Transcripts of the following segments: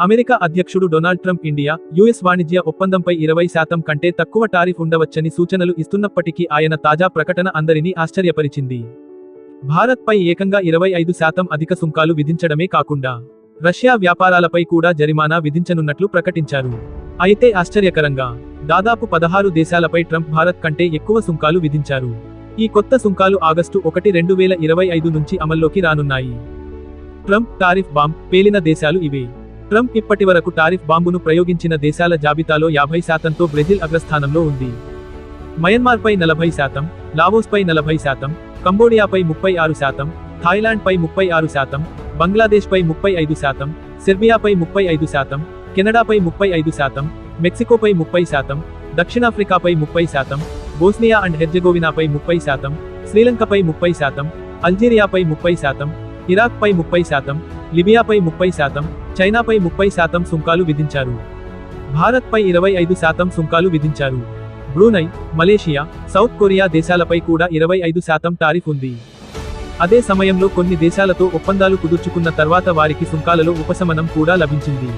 America అధ్యక్షుడు Donald Trump India US వాణిజ్య ఒప్పందంపై ఇరవై శాతం కంటే తక్కువ టారిఫ్ ఉండవచ్చని సూచనలు ఇస్తున్నప్పటికీ ఆయన తాజా ప్రకటన అందరినీ ఆశ్చర్యపరిచింది. భారత్పై ఏకంగా ఇరవై ఐదు శాతం అధిక సుంకాలు విధించడమే కాకుండా రష్యా వ్యాపారాలపై కూడా జరిమానా విధించనున్నట్లు ప్రకటించారు. అయితే ఆశ్చర్యకరంగా దాదాపు పదహారు దేశాలపై ట్రంప్ భారత్ కంటే ఎక్కువ సుంకాలు విధించారు. ఈ కొత్త సుంకాలు ఆగస్టు ఒకటి రెండు వేల ఇరవై ఐదు నుంచి అమల్లోకి రానున్నాయి. ట్రంప్ టారిఫ్ బాంబ్ పేలిన దేశాలు ఇవే. ట్రంప్ ఇప్పటివరకు టారిఫ్ బాంబును ప్రయోగించిన దేశాల జాబితాలో యాభై శాతంతో బ్రెజిల్ అగ్రస్థానంలో ఉంది. మయన్మార్పై నలభై శాతం లావోస్పై నలభై శాతం కంబోడియాపై ముప్పై ఆరు శాతం థాయిలాండ్పై ముప్పై ఆరు శాతం బంగ్లాదేశ్పై ముప్పై ఐదు శాతం సెర్బియాపై ముప్పై ఐదు శాతం కెనడాపై ముప్పై ఐదు శాతం మెక్సికోపై ముప్పై శాతం దక్షిణాఫ్రికాపై ముప్పై శాతం బోస్నియా అండ్ హెర్జగోవినాపై ముప్పై శాతం శ్రీలంకపై ముప్పై శాతం అల్జీరియాపై ముప్పై శాతం ఇరాక్పై ముప్పై శాతం లిబియాపై ముప్పై శాతం చైనాపై ముప్పై శాతం సుంకాలు విధించారు. భారత్పై ఇరవై ఐదు శాతం సుంకాలు విధించారు. బ్రూనై మలేషియా సౌత్ కొరియా దేశాలపై కూడా ఇరవై ఐదు శాతం టారిఫ్ ఉంది. అదే సమయంలో కొన్ని దేశాలతో ఒప్పందాలు కుదుర్చుకున్న తర్వాత వారికి సుంకాలలో ఉపశమనం కూడా లభించింది.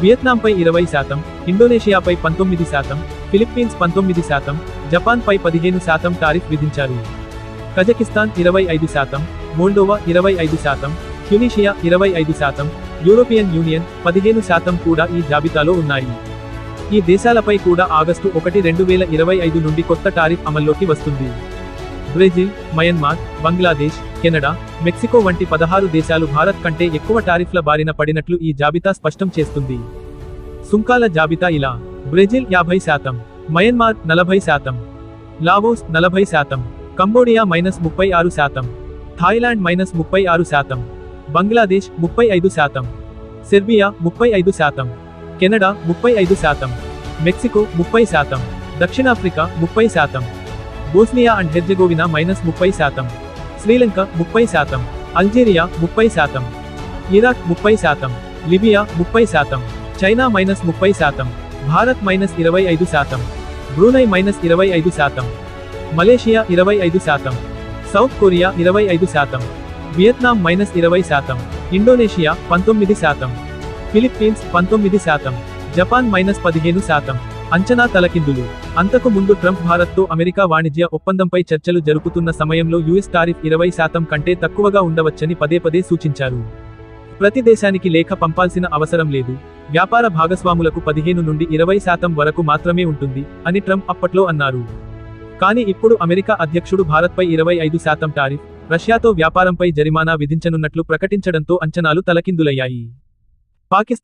వియత్నాంపై ఇరవై శాతం ఇండోనేషియాపై పంతొమ్మిది శాతం ఫిలిప్పీన్స్ పంతొమ్మిది శాతం జపాన్పై పదిహేను శాతం టారిఫ్ విధించారు. కజకిస్తాన్ ఇరవై ఐదు శాతం మోల్డోవా ఇరవై ఐదు శాతం ట్యునీషియా ఇరవై ఐదు శాతం యూరోపియన్ యూనియన్ పదిహేను శాతం కూడా ఈ జాబితాలో ఉన్నాయి. ఈ దేశాలపై కూడా ఆగస్టు ఒకటి రెండు వేల ఇరవై ఐదు నుండి కొత్త టారిఫ్ అమల్లోకి వస్తుంది. Brazil Myanmar Bangladesh Canada Mexico వంటి పదహారు దేశాలు భారత్ కంటే ఎక్కువ టారిఫ్ల బారిన పడినట్లు ఈ జాబితా స్పష్టం చేస్తుంది. సుంకాల జాబితా ఇలా బ్రెజిల్ యాభై శాతం మయన్మార్ నలభై శాతం లావోస్ నలభై శాతం కంబోడియా మైనస్ ముప్పై ఆరు శాతం థాయిలాండ్ మైనస్ ముప్పై ఆరు శాతం బంగ్లాదేశ్ ముప్పై ఐదు శాతం. సెర్బియా ముప్పై ఐదు శాతం. కెనడా ముప్పై ఐదు శాతం. మెక్సికో ముప్పై శాతం. దక్షిణాఫ్రికా ముప్పై శాతం. బోస్నియా అండ్ హెర్జగోవినా మైనస్ ముప్పై శాతం. శ్రీలంక ముప్పై శాతం. అల్జీరియా ముప్పై శాతం. ఇరాక్ ముప్పై శాతం. లిబియా ముప్పై శాతం. చైనా మైనస్ ముప్పై శాతం. భారత్ మైనస్ ఇరవై ఐదు శాతం. బ్రూనై మైనస్ ఇరవై ఐదు శాతం. మలేషియా ఇరవై ఐదు శాతం. సౌత్ కొరియా ఇరవై ఐదు శాతం. వియత్నాం మైనస్ ఇరవై శాతం ఇండోనేషియా పంతొమ్మిది శాతం ఫిలిప్పీన్స్ పంతొమ్మిది శాతం జపాన్ మైనస్ పదిహేను శాతం. అంచనా తలకిందులు. అంతకు ముందు ట్రంప్ భారత్తో అమెరికా వాణిజ్య ఒప్పందంపై చర్చలు జరుపుతున్న సమయంలో యుఎస్ టారిఫ్ ఇరవై శాతం కంటే తక్కువగా ఉండవచ్చని పదే పదే సూచించారు. ప్రతి దేశానికి లేఖ పంపాల్సిన అవసరం లేదు. వ్యాపార భాగస్వాములకు పదిహేను నుండి ఇరవై శాతం వరకు మాత్రమే ఉంటుంది అని ట్రంప్ అప్పట్లో అన్నారు. కానీ ఇప్పుడు అమెరికా అధ్యక్షుడు భారత్పై ఇరవై ఐదు శాతం టారిఫ్ రష్యాతో వ్యాపారంపై జరిమానా విధించనున్నట్లు ప్రకటించడంతో అంచనాలు తలకిందులయ్యాయి. పాకిస్తాన్